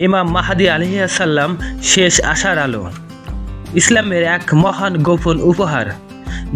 ইমাম মাহাদি আলহিয়াসাল্লাম শেষ আশার আলো। ইসলামের এক মহান গোপন উপহার,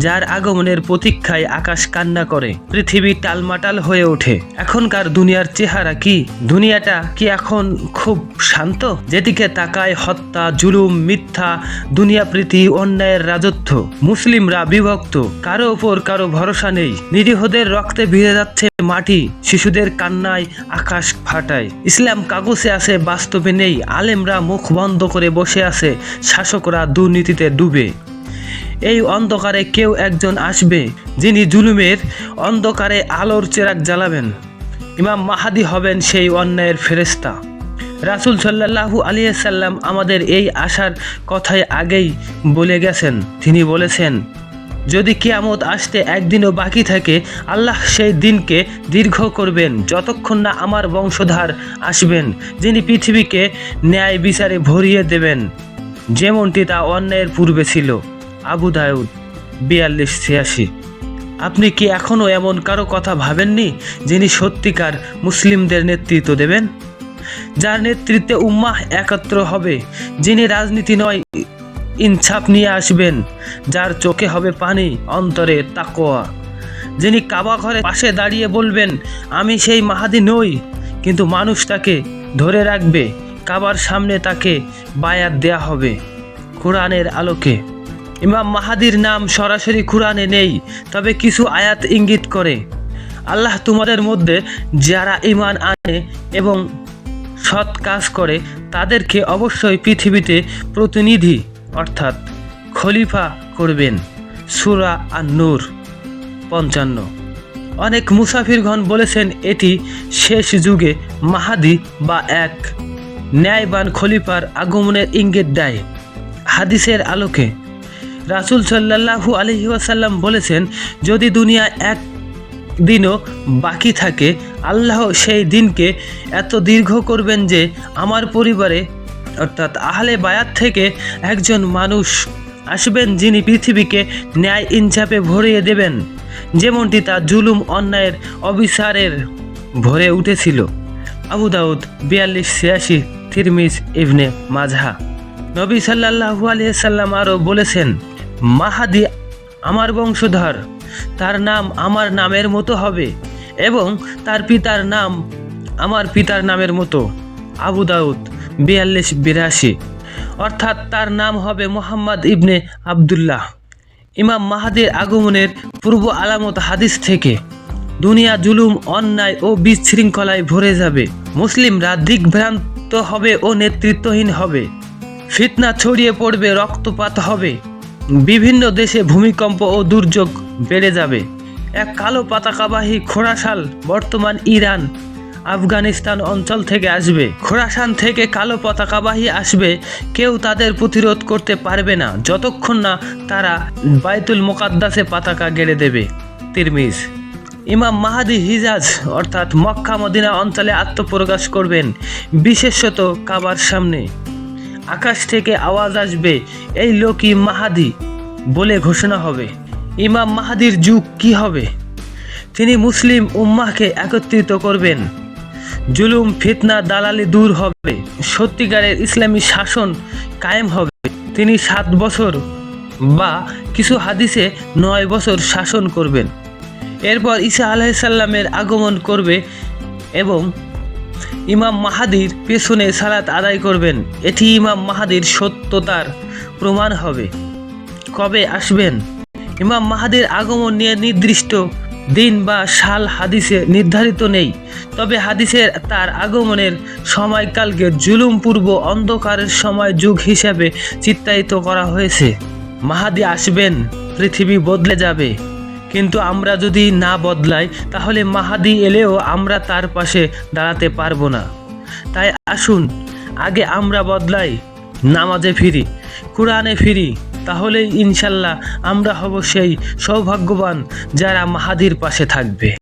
যার আগমনের প্রতীক্ষায় আকাশ কান্না করে, পৃথিবী টালমাটাল হয়ে ওঠে। এখনকার দুনিয়ার চেহারা কি? দুনিয়াটা কি এখন খুব শান্ত? যেদিকে তাকায় হত্যা, জুলুম, মিথ্যা, দুনিয়া প্রীতি, অন্যায়ের রাজত্ব। মুসলিমরা বিভক্ত, কারও ওপর কারও ভরসা নেই। নিরীহদের রক্তে ভিজে যাচ্ছে মাটি শিশুদের কান্নায় আকাশ ফাটায়। ইসলাম কাগজে আছে, বাস্তবে নেই। আলেমরা মুখ বন্ধ করে বসে আছে, শাসকরা দুর্নীতিতে ডুবে। এই অন্ধকারে কেউ একজন আসবে, যিনি জুলুমের অন্ধকারে আলোর চেরাক জ্বালাবেন। ইমাম মাহাদি হবেন সেই অন্যায়ের ফেরেস্তা রাসুল সাল্লাহু আলিয়াল্লাম আমাদের এই আশার কথায় আগেই বলে গেছেন। তিনি বলেছেন যদি কিয়ামত আসতে একদিনও বাকি থাকে, আল্লাহ সেই দিনকে দীর্ঘ করবেন যতক্ষণ না আমার বংশধার আসবেন, যিনি পৃথিবীকে ন্যায় বিচারে ভরিয়ে দেবেন। যেমনটি তা অন্যায়ের পূর্বে ছিল। আবু দাউদ, বিয়াল্লিশ ছিয়াশি। আপনি কি এখনও এমন কারও কথা ভাবেননি, যিনি সত্যিকার মুসলিমদের নেতৃত্ব দেবেন? যার নেতৃত্বে উম্মাহ একত্র হবে, যিনি রাজনীতি নয় ইনসাফ নিয়ে আসবেন, যার চোখে হবে পানি, অন্তরে তাকোয়া। যিনি কাবা ঘরে পাশে দাঁড়িয়ে বলবেন, আমি সেই মাহাদি নই। কিন্তু মানুষ তাকে ধরে রাখবে, কাবার সামনে তাকে বায়াত দেয়া হবে কোরআনের আলোকে। ইমাম মাহাদির নাম সরাসরি কোরআনে নেই, তবে কিছু আয়াত ইঙ্গিত করে। আল্লাহ তোমাদের মধ্যে যারা ইমান আনে এবং সৎ কাজ করে, তাদেরকে অবশ্যই পৃথিবীতে প্রতিনিধি অর্থাৎ খলিফা করবেন সুরা আর নূর পঞ্চান্ন। অনেক মুসাফিরগণ বলেছেন এটি শেষ যুগে মাহাদি বা এক ন্যায়বান খলিফার আগমনের ইঙ্গিত দেয়। হাদিসের আলোকে রাসুল সাল্লাহু আলহি ওয়াসাল্লাম বলেছেন, যদি দুনিয়া এক দিনও বাকি থাকে, আল্লাহ সেই দিনকে এত দীর্ঘ করবেন যে আমার পরিবারে অর্থাৎ আহলে বায়াত থেকে একজন মানুষ আসবেন যিনি পৃথিবীকে ন্যায় ইনসাফে ভরিয়ে দেবেন। যেমনটি তা জুলুম অন্যায়ের অবিচারের ভরে উঠেছিল। আবু দাউদ বিয়াল্লিশ ছিয়াশি থিরমিস ইবনে মাঝহা নবী সাল্লাহু আলিয়াল্লাম আরও বলেছেন, মাহাদি আমার বংশধর, তার নাম আমার নামের মতো হবে এবং তার পিতার নাম আমার পিতার নামের মতো। আবু দাউদ বিয়াল্লিশ বিরাশি। অর্থাৎ তার নাম হবে মোহাম্মদ ইবনে আবদুল্লাহ। ইমাম মাহাদির আগমনের পূর্ব আলামত হাদিস থেকে, দুনিয়া জুলুম, অন্যায় ও বিশৃঙ্খলায় ভরে যাবে। মুসলিমরা দিকভ্রান্ত হবে ও নেতৃত্বহীন হবে। ফিতনা ছড়িয়ে পড়বে, রক্তপাত হবে। বিভিন্ন দেশে ভূমিকম্প ও দুর্যোগ বেড়ে যাবে। এক কালো পতাকাবাহী খোড়াশাল বর্তমান ইরান আফগানিস্তান অঞ্চল থেকে আসবে। খোরাসান থেকে কালো পতাকাবাহী আসবে। কেউ তাদের প্রতিরোধ করতে পারবে না। যতক্ষণ না তারা বাইতুল মোকাদ্দাসে পতাকা গেড়ে দেবে। তিরমিজ। ইমাম মাহাদি হিজাজ, অর্থাৎ মক্কা মদিনা অঞ্চলে আত্মপ্রকাশ করবেন, বিশেষত কাবার সামনে। আকাশ থেকে আওয়াজ আসবে, এই লোকই মাহাদি বলে ঘোষণা হবে। ইমাম মাহাদির যুগ কি হবে? তিনি মুসলিম উম্মাহকে একত্রিত করবেন। জুলুম, ফিতনা, দালালি দূর হবে। সত্যিকারের ইসলামী শাসন কায়েম হবে। তিনি সাত বছর বা কিছু হাদিসে নয় বছর শাসন করবেন। এরপর ঈসা আলাইসাল্লামের আগমন করবে এবং ইমাম মাহাদির পেছনে সালাত আদায় করবেন। এটি ইমাম মাহাদির সত্যতার প্রমাণ হবে। কবে আসবেন? ইমাম মাহাদির আগমন নিয়ে নির্দিষ্ট দিন বা সাল হাদিসে নির্ধারিত নেই। তবে হাদিসের তার আগমনের সময়কালকে জুলুম পূর্ব অন্ধকারের সময় যুগ হিসাবে চিত্রায়িত করা হয়েছে। মাহাদি আসবেন, পৃথিবী বদলে যাবে। কিন্তু আমরা যদি না বদলাই, তাহলে মাহাদি এলেও আমরা তার পাশে দাঁড়াতে পারব না। তাই আসুন, আগে আমরা বদলাই, নামাজে ফিরি, কোরআনে ফিরি তাহলেই ইনশাল্লাহ আমরা হব সেই সৌভাগ্যবান যারা মাহাদির পাশে থাকবে।